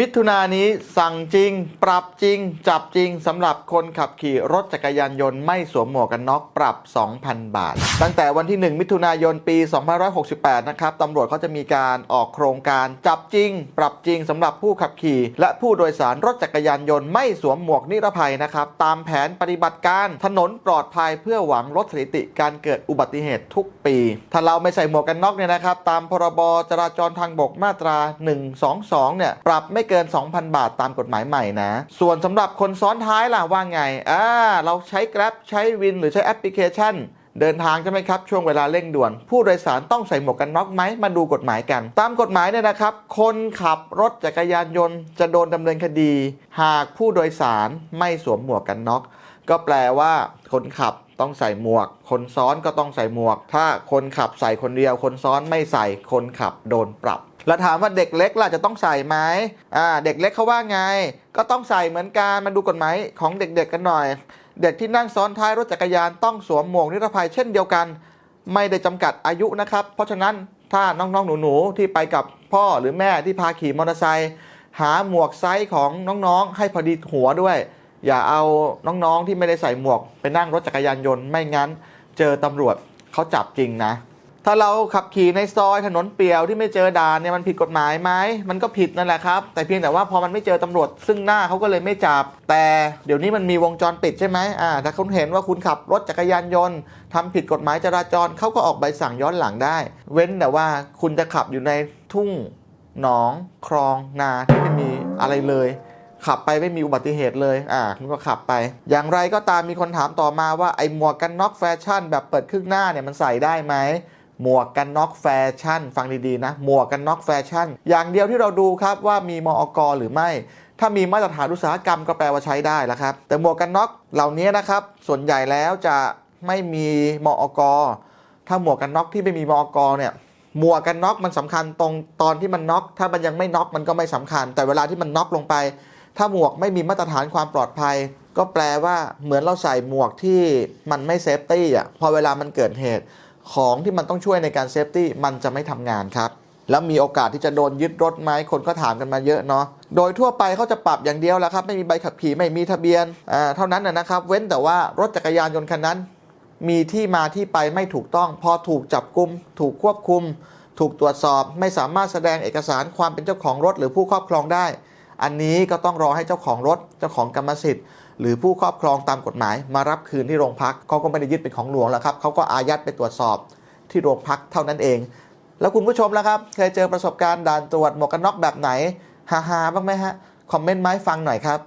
มิถุนายนนี้สั่งจริง ปรับจริง จับจริงสำหรับคนขับขี่รถจักรยานยนต์ไม่สวมหมวกกันน็อกปรับ 2,000 บาท ตั้งแต่วันที่ 1 มิถุนายนปี 2568 นะครับตำรวจเขาจะมีการออกโครงการจับจริง ปรับจริงสำหรับผู้ขับขี่ และผู้โดยสารรถจักรยานยนต์ไม่สวมหมวกนิรภัยนะครับตามแผนปฏิบัติการถนนปลอดภัยเพื่อหวังลดสถิติการเกิดอุบัติเหตุทุกปี ถ้าเราไม่ใส่หมวกกันน็อกเนี่ยนะครับตามพรบจราจรทางบกมาตรา 122 เนี่ยปรับไม่เกิน 2,000 บาทตามกฎหมายใหม่นะ ส่วนสำหรับคนซ้อนท้ายล่ะว่าไงอ่าเราใช้ Grab ใช้วินหรือใช้แอปพลิเคชันเดินทางใช่ไหมครับ ช่วงเวลาเร่งด่วน ผู้โดยสารต้องใส่หมวกกันน็อกไหมมาดูกฎหมายกัน ตามกฎหมายเนี่ยนะครับ คนขับรถจักรยานยนต์ จะโดนดำเนินคดี หากผู้โดยสารไม่สวมหมวกกันน็อก ก็แปลว่า คนขับต้องใส่หมวก คนซ้อนก็ต้องใส่หมวก ถ้าคนขับใส่คนเดียว คนซ้อนไม่ใส่คนขับโดนปรับ แล้วถามว่าเด็กเล็กล่ะจะต้องใส่ไหมอ่าเด็กเล็กเขาว่าไง ก็ต้องใส่เหมือนกันมาดูกฎหมายของเด็กๆกันหน่อย เด็กที่นั่งซ้อนท้ายรถจักรยานต้องสวมหมวกนิรภัยเช่นเดียวกัน ไม่ได้จำกัดอายุนะครับ เพราะฉะนั้นถ้าน้องๆหนูๆที่ไปกับพ่อหรือแม่ที่พาขี่มอเตอร์ไซค์หาหมวกไซส์ของน้องๆ ให้พอดีหัวด้วย อย่าเอาน้องๆที่ไม่ได้ใส่หมวก ไปนั่งรถจักรยานยนต์ไม่งั้น เจอตำรวจเขาจับจริงนะ ถ้าเราขับขี่ในซอยถนนเปี่ยวที่ไม่เจอด่านเนี่ยมันผิดกฎหมายไหมมันก็ผิดนั่นแหละครับ แต่เพียงแต่ว่าพอมันไม่เจอตำรวจซึ่งหน้าเขาก็เลยไม่จับ แต่เดี๋ยวนี้มันมีวงจรปิดใช่ไหมอ่าถ้าคุณเห็นว่าคุณขับรถจักรยานยนต์ทำผิดกฎหมายจราจรเขาก็ออกใบสั่งย้อนหลังได้ เว้นแต่ว่าคุณจะขับอยู่ในทุ่งหนอง คลองนาที่ไม่มีอะไรเลยขับไปไม่มีอุบัติเหตุเลย อ่าคุณก็ขับไป อย่างไรก็ตามมีคนถามต่อมาว่าไอ้หมวกกันน็อกแฟชั่นแบบเปิดครึ่งหน้าเนี่ยมันใส่ได้ไหม หมวกกันน็อกแฟชั่น ฟังดีๆนะ หมวกกันน็อกแฟชั่น อย่างเดียวที่เราดูครับว่ามีมอกหรือไม่ ถ้ามีมาตรฐานอุตสาหกรรมก็แปลว่าใช้ได้แล้วครับ แต่หมวกกันน็อกเหล่านี้นะครับ ส่วนใหญ่แล้วจะไม่มีมอกถ้าหมวกกันน็อกที่ไม่มีมอกเนี่ยหมวกกันน็อกมันสำคัญตรงตอนที่มันน็อกถ้ามันยังไม่น็อกมันก็ไม่สำคัญ แต่เวลาที่มันน็อกลงไป ถ้าหมวกไม่มีมาตรฐานความปลอดภัย ก็แปลว่าเหมือนเราใส่หมวกที่มันไม่เซฟตี้อะพอเวลามันเกิดเหตุ ของที่มันต้องช่วยในการเซฟตี้มันจะไม่ทำงานครับ แล้วมีโอกาสที่จะโดนยึดรถไหมคนก็ถามกันมาเยอะเนาะโดยทั่วไปเขาจะปรับอย่างเดียวแหละครับ ไม่มีใบขับขี่ไม่มีทะเบียนอ่าเท่านั้นนะนะครับ เว้นแต่ว่ารถจักรยานยนต์คันนั้น มีที่มาที่ไปไม่ถูกต้อง พอถูกจับกุม ถูกควบคุม ถูกตรวจสอบ ไม่สามารถแสดงเอกสารความเป็นเจ้าของรถหรือผู้ครอบครองได้ อันนี้ก็ต้องรอให้เจ้าของรถเจ้าของกรรมสิทธิ์ หรือผู้ครอบครองตามกฎหมาย มารับคืนที่โรงพักเขาก็ไม่ได้ยึดเป็นของหลวงแล้วครับเขาก็อายัดไปตรวจสอบที่โรงพักเท่านั้นเอง แล้วคุณผู้ชมล่ะครับ เคยเจอประสบการณ์ด่านตรวจหมวกกันน็อกแบบไหนฮาๆบ้างไหมฮะคอมเมนต์มาฟังหน่อยครับ